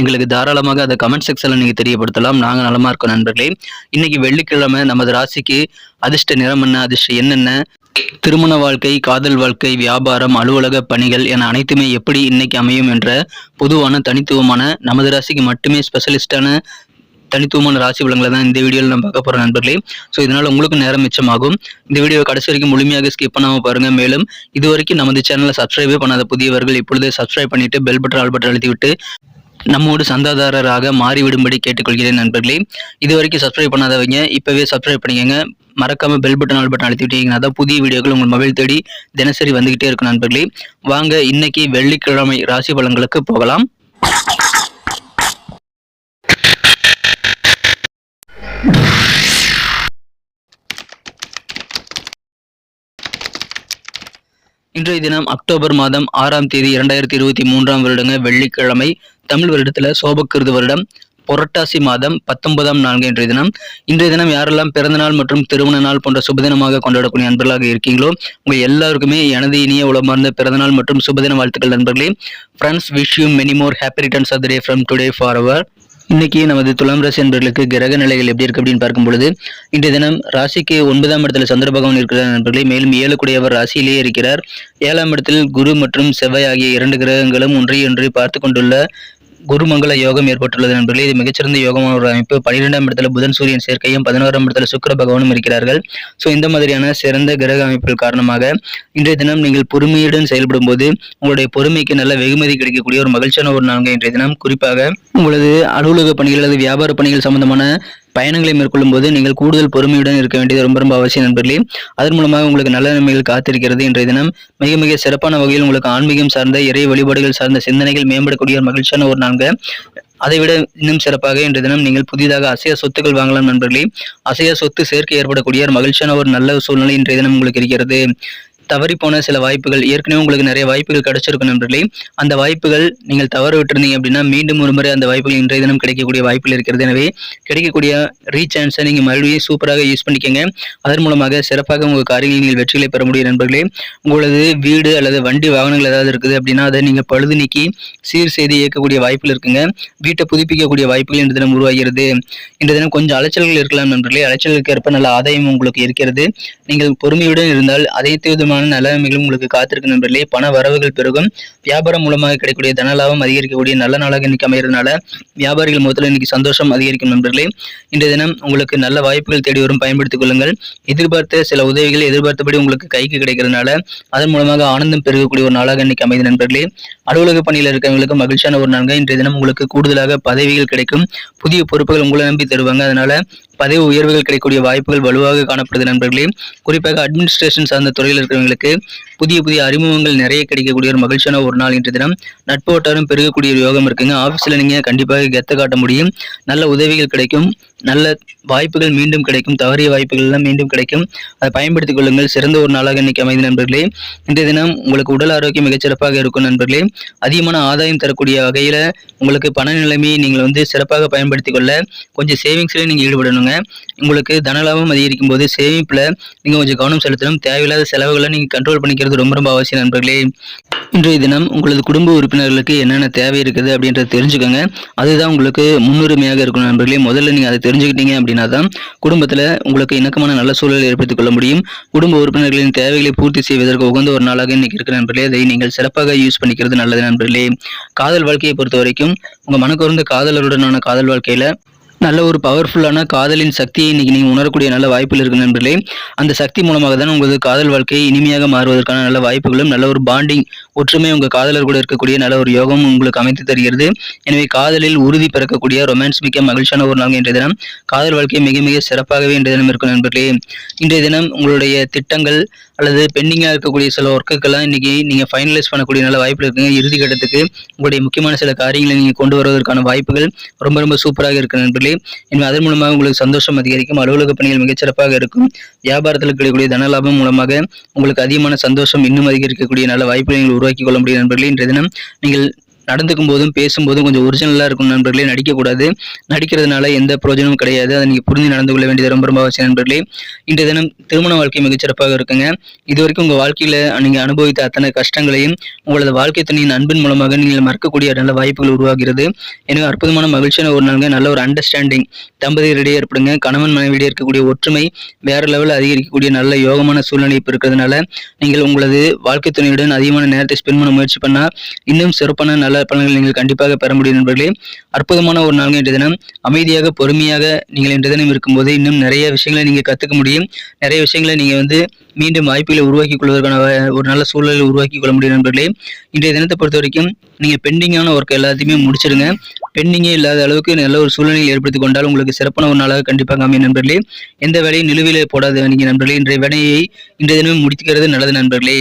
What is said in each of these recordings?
எங்களுக்கு தாராளமாக அதை கமெண்ட் செக்ஷனில் நீங்கள் தெரியப்படுத்தலாம். நாங்கள் நலமா இருக்கோம் நண்பர்களே. இன்னைக்கு வெள்ளிக்கிழமை நமது ராசிக்கு அதிர்ஷ்ட நிறம் என்ன அதிர்ஷ்டம் என்னென்ன திருமண வாழ்க்கை காதல் வாழ்க்கை வியாபாரம் அலுவலக பணிகள் என அனைத்துமே எப்படி இன்னைக்கு அமையும் என்ற பொதுவான தனித்துவமான நமது ராசிக்கு மட்டுமே ஸ்பெஷலிஸ்டான தனித்துவமான ராசி பலன்களை தான் இந்த வீடியோவில் நம்ம பார்க்க போகிறோம் நண்பர்களே. ஸோ இதனால் உங்களுக்கு நேரம் மிச்சமாகும். இந்த வீடியோ கடைசி வரைக்கும் முழுமையாக ஸ்கிப் பண்ணாமல் பாருங்கள் மேலும் இது வரைக்கும் நமது சேனலை சப்ஸ்கிரைபே பண்ணாத புதியவர்கள் இப்பொழுது சப்ஸ்கிரைப் பண்ணிட்டு பெல் பட்டன் ஆல் பட்டன் அழுத்தி விட்டு நம்மோடு சந்தாதாரராக மாறிவிடும்படி கேட்டுக்கொள்கிறேன் நண்பர்களே. இது வரைக்கும் சப்ஸ்கிரைப் பண்ணாதவங்க இப்போவே சப்ஸ்கிரைப் பண்ணிக்கங்க. மறக்காம பெல் பட்டன் ஆல் பட்டன் அழுத்திட்டீங்கன்னா தான் புதிய வீடியோக்கள் உங்கள் மொபைல் தேடி தினசரி வந்துகிட்டே இருக்கும் நண்பர்களே. வாங்க இன்னைக்கு வெள்ளிக்கிழமை ராசி பலன்களுக்கு போகலாம். இன்றைய தினம் அக்டோபர் மாதம் ஆறாம் தேதி இரண்டாயிரத்தி இருபத்தி மூன்றாம் வருடங்க வெள்ளிக்கிழமை தமிழ் வருடத்துல சோபக்கிருது வருடம் புரட்டாசி மாதம் பத்தொன்பதாம் நான்கு இன்றைய தினம். இன்றைய தினம் யாரெல்லாம் பிறந்த நாள் மற்றும் திருமண நாள் போன்ற சுபதினமாக கொண்டாடக்கூடிய நண்பர்களாக இருக்கீங்களோ உங்க எல்லாருக்குமே எனது இனிய உளமார்ந்த பிறந்தநாள் மற்றும் சுபதின வாழ்த்துக்கள் நண்பர்களே. Friends wish you many more happy returns of the day from today for our இன்னைக்கு நமது துலாம் ராசி நண்பர்களுக்கு கிரக நிலைகள் எப்படி இருக்கு அப்படின்னு பார்க்கும் பொழுது இன்றைய தினம் ராசிக்கு ஒன்பதாம் இடத்துல சந்திர பகவான் இருக்கிறார் நண்பர்களே. மேலும் ஏழு ராசியிலேயே இருக்கிறார். ஏழாம் இடத்தில் குரு மற்றும் செவ்வாய் ஆகிய இரண்டு கிரகங்களும் ஒன்றை ஒன்றை பார்த்து கொண்டுள்ள குருமங்கள யோகம் ஏற்பட்டுள்ளது நண்பர்களே. இது மிகச்சிறந்த யோகமான ஒரு அமைப்பு. பன்னிரெண்டாம் இடத்துல புதன் சூரியன் சேர்க்கையும் பதினோராம் இடத்துல சுக்கிர பகவானும் இருக்கிறார்கள். ஸோ இந்த மாதிரியான சிறந்த கிரக அமைப்புகள் காரணமாக இன்றைய தினம் நீங்கள் பொறுமையுடன் செயல்படும் போது உங்களுடைய பொறுமைக்கு நல்ல வெகுமதி கிடைக்கக்கூடிய ஒரு மகிழ்ச்சியான ஒரு நான்கு இன்றைய தினம். குறிப்பாக உங்களது அலுவலக பணிகள் அல்லது வியாபார பணிகள் சம்பந்தமான பயணங்களை மேற்கொள்ளும் போது நீங்கள் கூடுதல் பொறுமையுடன் இருக்க வேண்டியது ரொம்ப ரொம்ப அவசியம் நண்பர்களே. அதன் மூலமாக உங்களுக்கு நல்ல நன்மைகள் காத்திருக்கிறது இன்றைய தினம். மிக மிக சிறப்பான வகையில் உங்களுக்கு ஆன்மீகம் சார்ந்த இறை வழிபாடுகள் சார்ந்த சிந்தனைகள் மேம்படக்கூடிய ஒரு மகிழ்ச்சியான ஒரு நான்கு அதைவிட இன்னும் சிறப்பாக இன்றைய தினம் நீங்கள் புதிதாக அசைய சொத்துக்கள் வாங்கலாம் நண்பர்களே. அசைய சொத்து சேர்க்கை ஏற்படக்கூடிய மகிழ்ச்சியான ஒரு நல்ல சூழ்நிலை இன்றைய தினம் உங்களுக்கு இருக்கிறது. தவறி போன சில வாய்ப்புகள் ஏற்கனவே உங்களுக்கு நிறைய வாய்ப்புகள் கிடைச்சிருக்கும் நண்பர்களே. அந்த வாய்ப்புகள் நீங்கள் தவறு விட்டுருந்தீங்க அப்படின்னா மீண்டும் ஒரு முறை அந்த வாய்ப்புகள் இன்றைய தினம் கிடைக்கக்கூடிய வாய்ப்புகள் இருக்கிறது. எனவே கிடைக்கக்கூடிய ரீசான்ஸை நீங்கள் மறுபடியும் சூப்பராக யூஸ் பண்ணிக்கங்க. அதன் மூலமாக சிறப்பாக உங்கள் காரியங்களில் நீங்கள் வெற்றிகளை பெற முடியும் நண்பர்களே. உங்களது வீடு அல்லது வண்டி வாகனங்கள் ஏதாவது இருக்குது அப்படின்னா அதை நீங்கள் பழுது நீக்கி சீர் செய்து இயக்கக்கூடிய வாய்ப்புகள் இருக்குங்க. வீட்டை புதுப்பிக்கக்கூடிய வாய்ப்புகள் இன்று தினம் உருவாகிறது. இன்று தினம் கொஞ்சம் அலைச்சல்கள் இருக்கலாம் நண்பர்களே. அலைச்சலுக்கு ஏற்ப நல்ல ஆதாயம் உங்களுக்கு இருக்கிறது. நீங்கள் பொறுமையுடன் இருந்தால் அனைத்து விதமான நல்ல நிலைமைகளும் உங்களுக்கு காத்திருக்கு நண்பர்களே. பண வரவுகள் பெருகும். வியாபாரம் மூலமாக கிடைக்கக்கூடிய தனலாபம் அதிகரிக்கக்கூடிய நல்ல நாளாக இன்னைக்கு அமைகிறதுனால வியாபாரிகள் முதல்ல இன்னைக்கு சந்தோஷம் அதிகரிக்கும் நண்பர்களே. இன்றைய தினம் உங்களுக்கு நல்ல வாய்ப்புகள் தேடி வரும். பயன்படுத்திக் கொள்ளுங்கள். எதிர்பார்த்த சில உதவிகள் எதிர்பார்த்தபடி உங்களுக்கு கைக்கு கிடைக்கிறதுனால அதன் மூலமாக ஆனந்தம் பெருகக்கூடிய ஒரு நாளாக இன்னைக்கு அமைது நண்பர்களே. அலுவலக பணியில் இருக்கிறவங்களுக்கு மகிழ்ச்சியான ஒரு நாளாக இன்றைய தினம் உங்களுக்கு கூடுதலாக பதவிகள் கிடைக்கும். புதிய பொறுப்புகள் உங்களை நம்பி தருவாங்க. அதனால பதவி உயர்வுகள் கிடைக்கக்கூடிய வாய்ப்புகள் வலுவாக காணப்படுது நண்பர்களே. குறிப்பாக அட்மினிஸ்ட்ரேஷன் சார்ந்த துறையில் இருக்கிறவங்களுக்கு புதிய புதிய அறிமுகங்கள் நிறைய கிடைக்கக்கூடிய ஒரு மகிழ்ச்சியான ஒரு நாள் இன்று தினம். நட்பு வட்டாரம் பெருகக்கூடிய ஒரு யோகம் இருக்குங்க. ஆஃபீஸில் நீங்கள் கண்டிப்பாக கெத்த காட்ட முடியும். நல்ல உதவிகள் கிடைக்கும். நல்ல வாய்ப்புகள் மீண்டும் கிடைக்கும். தவறிய வாய்ப்புகள் எல்லாம் மீண்டும் கிடைக்கும். அதை பயன்படுத்திக் கொள்ளுங்கள். சிறந்த ஒரு நாளாக இன்னைக்கு அமைந்த நண்பர்களே. இந்த தினம் உங்களுக்கு உடல் ஆரோக்கியம் மிகச்சிறப்பாக இருக்கும் நண்பர்களே. அதிகமான ஆதாயம் தரக்கூடிய வகையில் உங்களுக்கு பண நிலைமையை நீங்கள் வந்து சிறப்பாக பயன்படுத்திக் கொள்ள கொஞ்சம் சேவிங்ஸ்லேயும் நீங்கள் ஈடுபடணுங்க. உங்களுக்கு தனலாபம் அதிகரிக்கும் போது சேமிப்பில் நீங்கள் கொஞ்சம் கவனம் செலுத்தணும். தேவையில்லாத செலவுகளை நீங்கள் கண்ட்ரோல் பண்ணிக்கிறது ரொம்ப ரொம்ப அவசியம் நண்பர்களே. இன்றைய தினம் உங்களது குடும்ப உறுப்பினர்களுக்கு என்னென்ன தேவை இருக்குது அப்படின்றத தெரிஞ்சுக்கோங்க. அதுதான் உங்களுக்கு முன்னுரிமையாக இருக்கும் நண்பர்களே. முதல்ல நீங்கள் அதை தெரிஞ்சுக்கிட்டீங்க அப்படின்னா தான் குடும்பத்தில் உங்களுக்கு இணக்கமான நல்ல சூழலை ஏற்படுத்திக் கொள்ள முடியும். குடும்ப உறுப்பினர்களின் தேவைகளை பூர்த்தி செய்வதற்கு உகந்த ஒரு நாளாக இன்னைக்கு இருக்கிற நண்பர்களே அதை நீங்கள் சிறப்பாக யூஸ் பண்ணிக்கிறது நல்லது நண்பர்களே. காதல் வாழ்க்கையை பொறுத்த வரைக்கும் உங்கள் மனக்குறந்த காதலருடனான காதல் வாழ்க்கையில் நல்ல ஒரு பவர்ஃபுல்லான காதலின் சக்தியை இன்னைக்கு நீங்கள் உணரக்கூடிய நல்ல வாய்ப்புகள் இருக்கு நண்பர்களே. அந்த சக்தி மூலமாக தான் உங்களது காதல் வாழ்க்கை இனிமையாக மாறுவதற்கான நல்ல வாய்ப்புகளும் நல்ல ஒரு பாண்டிங் ஒற்றுமை உங்கள் காதலர் கூட இருக்கக்கூடிய நல்ல ஒரு யோகம் உங்களுக்கு அமைத்து தருகிறது. எனவே காதலில் உறுதி பிறக்கக்கூடிய ரொமான்ஸ் மிக்க மகிழ்ச்சியான ஒரு நாள் இன்றைய தினம். காதல் வாழ்க்கை மிக மிக சிறப்பாகவே இன்றைய தினம் இருக்கும் நண்பர்களே. இன்றைய தினம் உங்களுடைய திட்டங்கள் அல்லது பெண்டிங்காக இருக்கக்கூடிய சில ஒர்க்குக்கெல்லாம் இன்னைக்கு நீங்கள் ஃபைனலைஸ் பண்ணக்கூடிய நல்ல வாய்ப்புகள் இருக்குங்க. இறுதி கட்டத்துக்கு உங்களுடைய முக்கியமான சில காரியங்களை நீங்கள் கொண்டு வருவதற்கான வாய்ப்புகள் ரொம்ப ரொம்ப சூப்பராக இருக்கு நண்பர்களே. எனவே அதன் மூலமாக உங்களுக்கு சந்தோஷம் அதிகரிக்கும். அலுவலக பணிகள் மிகச்சிறப்பாக இருக்கும். வியாபாரத்தில் கிடைக்கக்கூடிய தன லாபம் மூலமாக உங்களுக்கு அதிகமான சந்தோஷம் இன்னும் அதிகரிக்கக்கூடிய நல்ல வாய்ப்புகளை நீங்கள் உருவாக்கி கொள்ள முடியும் நண்பர்களே. இன்றைய தினம் நீங்கள் நடந்துக்கும் போதும் பேசும்போதும் கொஞ்சம் ஒரிஜினலாக இருக்கும் நண்பர்களே. நடிக்கக்கூடாது. நடிக்கிறதுனால எந்த பிரயோஜனமும் கிடையாது. அதை நீங்கள் புரிஞ்சு நடந்து கொள்ள வேண்டியது ரொம்ப ரொம்ப அவசியம் நண்பர்களே. இன்றைய தினம் திருமண வாழ்க்கை மிகச்சிறப்பாக இருக்குங்க. இது வரைக்கும் உங்கள் வாழ்க்கையில் நீங்கள் அனுபவித்த அத்தனை கஷ்டங்களையும் உங்களது வாழ்க்கை துணையின் அன்பின் மூலமாக நீங்கள் மறக்கக்கூடிய நல்ல வாய்ப்புகள் உருவாகிறது. எனவே அற்புதமான மகிழ்ச்சியான ஒரு நாளுங்க. நல்ல ஒரு அண்டர்ஸ்டாண்டிங் தம்பதியரிடையே ஏற்படுங்க. கணவன் மனைவியிடையே இருக்கக்கூடிய ஒற்றுமை வேற லெவலில் அதிகரிக்கக்கூடிய நல்ல யோகமான சூழ்நிலை இப்போ இருக்கிறதுனால நீங்கள் உங்களது வாழ்க்கை துணையுடன் அதிகமான நேரத்தை ஸ்பெண்ட் பண்ண முயற்சி பண்ணால் இன்னும் சிறப்பான நல்ல பலன்கள் நீங்கள் கண்டிப்பாக பெற முடியும் நண்பர்களே. அற்புதமான ஒரு நாள் இன்றைய தினம். அமைதியாக பொறுமையாக நீங்கள் இன்றைய தினம் இருக்கும்போது இன்னும் நிறைய விஷயங்களை நீங்கள் கற்றுக்க முடியும். நிறைய விஷயங்களை நீங்கள் வந்து மீண்டும் வாய்ப்புகளை உருவாக்கி கொள்வதற்கான ஒரு நல்ல சூழலை உருவாக்கி கொள்ள முடியும் நண்பர்களே. இன்றைய தினத்தை பொறுத்த வரைக்கும் நீங்கள் பெண்டிங்கான ஒர்க் எல்லாத்தையுமே முடிச்சிடுங்க பெண்டிங்கே இல்லாத அளவுக்கு நல்ல ஒரு சூழ்நிலையை ஏற்படுத்தி கொண்டால் உங்களுக்கு சிறப்பான ஒரு நாளாக கண்டிப்பாக அமையும் நண்பர்களே. எந்த வேலையும் நிலுவையிலே போடாத நீங்கள் நண்பர்களே. இன்றைய வேலையை இன்றைய தினம் முடிக்கிறது நல்லது நண்பர்களே.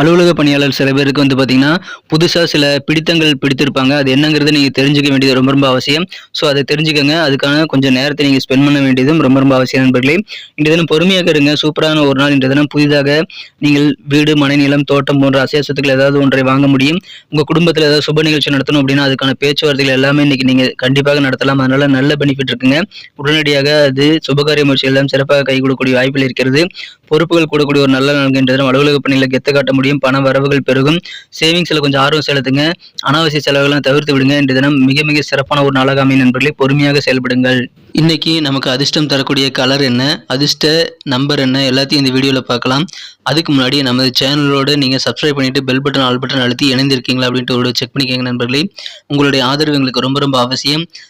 அலுவலக பணியாளர் சில பேருக்கு வந்து பார்த்தீங்கன்னா புதுசாக சில பிடித்தங்கள் பிடித்திருப்பாங்க. அது என்னங்கிறத நீங்கள் தெரிஞ்சுக்க வேண்டியது ரொம்ப ரொம்ப அவசியம். ஸோ அதை தெரிஞ்சுக்கோங்க. அதுக்கான கொஞ்சம் நேரத்தை நீங்கள் ஸ்பெண்ட் பண்ண வேண்டியதும் ரொம்ப ரொம்ப அவசியம் நண்பர்களே. இன்றைய தினம் பொறுமையாக இருங்க. சூப்பரான ஒரு நாள் இன்றைய தினம். புதிதாக நீங்கள் வீடு மனைநிலம் தோட்டம் போன்ற அசைய சொத்துக்கள் ஏதாவது ஒன்றை வாங்க முடியும். உங்கள் குடும்பத்தில் ஏதாவது சுப நிகழ்ச்சி நடத்தணும் அப்படின்னா அதுக்கான பேச்சுவார்த்தைகள் எல்லாமே இன்னைக்கு நீங்கள் கண்டிப்பாக நடத்தலாம். அதனால நல்ல பெனிஃபிட் இருக்குங்க. உடனடியாக அது சுபகாரிய முயற்சி எல்லாம் சிறப்பாக கை கொடுக்கக்கூடிய வாய்ப்பில் இருக்கிறது. பொறுப்புகள் கூடக்கூடிய ஒரு நல்ல நாள் இன்றைய தினம். அலுவலக பணியில் கெத்த காட்ட முடியும். பண வரவுகள் பெருகும். சேவிங்ஸில் கொஞ்சம் ஆர்வம் செலுத்துங்க. அனாவசிய செலவுகளை தவிர்த்து விடுங்க. இன்று தினம் மிக மிக சிறப்பான ஒரு நாளாக அமையும் நண்பர்களே. பொறுமையாக செயல்படுங்கள். இன்னைக்கு நமக்கு அதிர்ஷ்டம் தரக்கூடிய கலர் என்ன? அதிர்ஷ்ட நம்பர் என்ன? எல்லாத்தையும் இந்த வீடியோவில் பார்க்கலாம். அதுக்கு முன்னாடி நமது சேனலோடு நீங்கள் சப்ஸ்கிரைப் பண்ணிவிட்டு பெல் பட்டன் ஆல் பட்டன் அழுத்தி இணைந்திருக்கீங்களா அப்படின்ட்டு ஒரு செக் பண்ணிக்கோங்க நண்பர்களே. உங்களுடைய ஆதரவு எங்களுக்கு ரொம்ப ரொம்ப அவசியம்.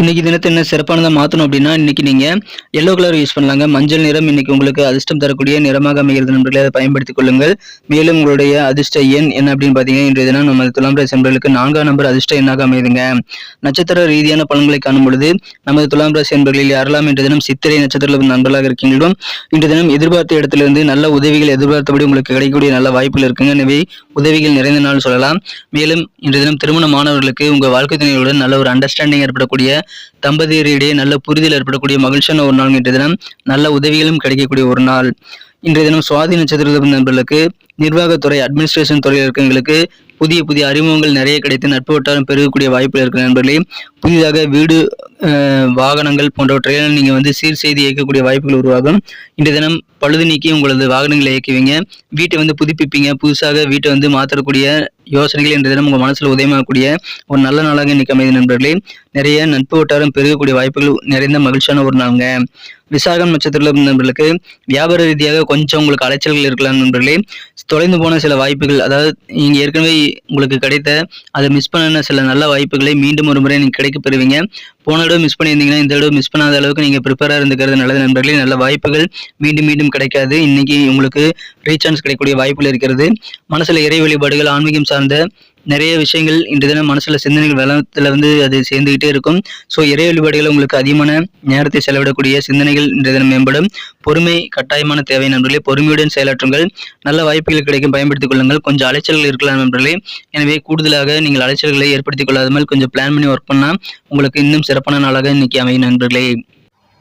இன்னைக்கு தினத்தை என்ன சிறப்பானதாக மாற்றணும் அப்படின்னா இன்னைக்கு நீங்கள் எல்லோ கலர் யூஸ் பண்ணலாங்க. மஞ்சள் நிறம் இன்னைக்கு உங்களுக்கு அதிர்ஷ்டம் தரக்கூடிய நிறமாக அமைகிறது நண்பர்களை அதை பயன்படுத்திக் கொள்ளுங்கள். மேலும் உங்களுடைய அதிர்ஷ்ட எண் என்ன அப்படின்னு பார்த்தீங்கன்னா இன்றைய தினம் நமது துலாம் ராசி நண்பர்களுக்கு நான்காம் நம்பர் அதிர்ஷ்ட எண்ணாக அமையுதுங்க. நட்சத்திர ரீதியான பலன்களை காணும் பொழுது நமது துலாம் ராசி நண்பர்களில் யாரெல்லாம் இன்றைய தினம் சித்திரை நட்சத்திரத்தில் நண்பர்களாக இருக்கீங்களோ இன்றைய தினம் எதிர்பார்த்த இடத்திலிருந்து நல்ல உதவிகள் எதிர்பார்த்தபடி உங்களுக்கு கிடைக்கக்கூடிய நல்ல வாய்ப்புகள் இருக்குங்க. எனவே உதவிகள் நிறைந்த நாள் சொல்லலாம். மேலும் இன்றைய தினம் திருமண மாணவர்களுக்கு உங்கள் வாழ்க்கை துணையுடன் நல்ல ஒரு அண்டர்ஸ்டாண்டிங் ஏற்படக்கூடிய தம்பதியரிடையே நல்ல புரிதல் ஏற்படக்கூடிய மகிழ்ச்சியான ஒரு நாள் இன்றைய தினம். நல்ல உதவிகளும் கிடைக்கக்கூடிய ஒரு நாள். இன்றைய தினம் சுவாதி நட்சத்திர நண்பர்களுக்கு நிர்வாகத்துறை அட்மினிஸ்ட்ரேஷன் துறையில் இருக்கவங்களுக்கு புதிய புதிய அறிமுகங்கள் நிறைய கிடைத்து நட்பு வட்டாரம் பெருகக்கூடிய வாய்ப்புகள் இருக்கிற நண்பர்களே. புதிதாக வீடு வாகனங்கள் போன்றவற்றையெல்லாம் நீங்கள் வந்து சீர் செய்து இயக்கக்கூடிய வாய்ப்புகள் உருவாகும். இன்றைய தினம் பழுது நீக்கி உங்களது வாகனங்களை இயக்குவீங்க. வீட்டை வந்து புதுப்பிப்பீங்க. புதுசாக வீட்டை வந்து மாற்றக்கூடிய யோசனைகள் இன்றைய தினம் உங்கள் மனசில் உதயமாகக்கூடிய ஒரு நல்ல நாளாக இன்னைக்கு அமைதி நண்பர்களே. நிறைய நட்பு வட்டாரம் பெருகக்கூடிய வாய்ப்புகள் நிறைந்த மகிழ்ச்சியான ஒரு நாளுங்க. விசாகம் நட்சத்திரத்தில் நண்பர்களுக்கு வியாபார ரீதியாக கொஞ்சம் உங்களுக்கு அலைச்சல்கள் இருக்கலாம் நண்பர்களே. தொலைந்து போன சில வாய்ப்புகள் அதாவது நீங்கள் ஏற்கனவே உங்களுக்கு கிடைத்த அதை மிஸ் பண்ண சில நல்ல வாய்ப்புகளை மீண்டும் ஒரு முறை நீங்கள் கிடைக்க பெறுவீங்க. போன தடவை மிஸ் பண்ணியிருந்தீங்கன்னா இந்த தடவை மிஸ் பண்ணாத அளவுக்கு நீங்கள் ப்ரிப்பேராக இருந்துக்கிறது நல்லது நண்பர்களே. நல்ல வாய்ப்புகள் மீண்டும் மீண்டும் கிடைக்காது. இன்னைக்கு உங்களுக்கு ரீசான்ஸ் கிடைக்கக்கூடிய வாய்ப்புகள் இருக்கிறது. மனசில் இறை வழிபாடுகள் ஆன்மீகம் சார்ந்த நிறைய விஷயங்கள் இன்று தினம் மனசுல சிந்தனைகள் வளத்தில் வந்து அது சேர்ந்துக்கிட்டே இருக்கும். ஸோ இறை வழிபாடுகள் உங்களுக்கு அதிகமான நேரத்தை செலவிடக்கூடிய சிந்தனைகள் இன்று தினம் மேம்படும். பொறுமை கட்டாயமான தேவை நண்பர்களே. பொறுமையுடன் செயலாற்றுங்கள். நல்ல வாய்ப்புகள் கிடைக்கும். பயன்படுத்திக் கொள்ளுங்கள். கொஞ்சம் அலைச்சல்கள் இருக்கலாம் நண்பர்களே. எனவே கூடுதலாக நீங்கள் அலைச்சல்களை ஏற்படுத்திக் கொள்ளாமல் கொஞ்சம் பிளான் பண்ணி ஒர்க் பண்ணால் உங்களுக்கு இன்னும் சிறப்பான நாளாக இன்னைக்கு அமையும் நண்பர்களே.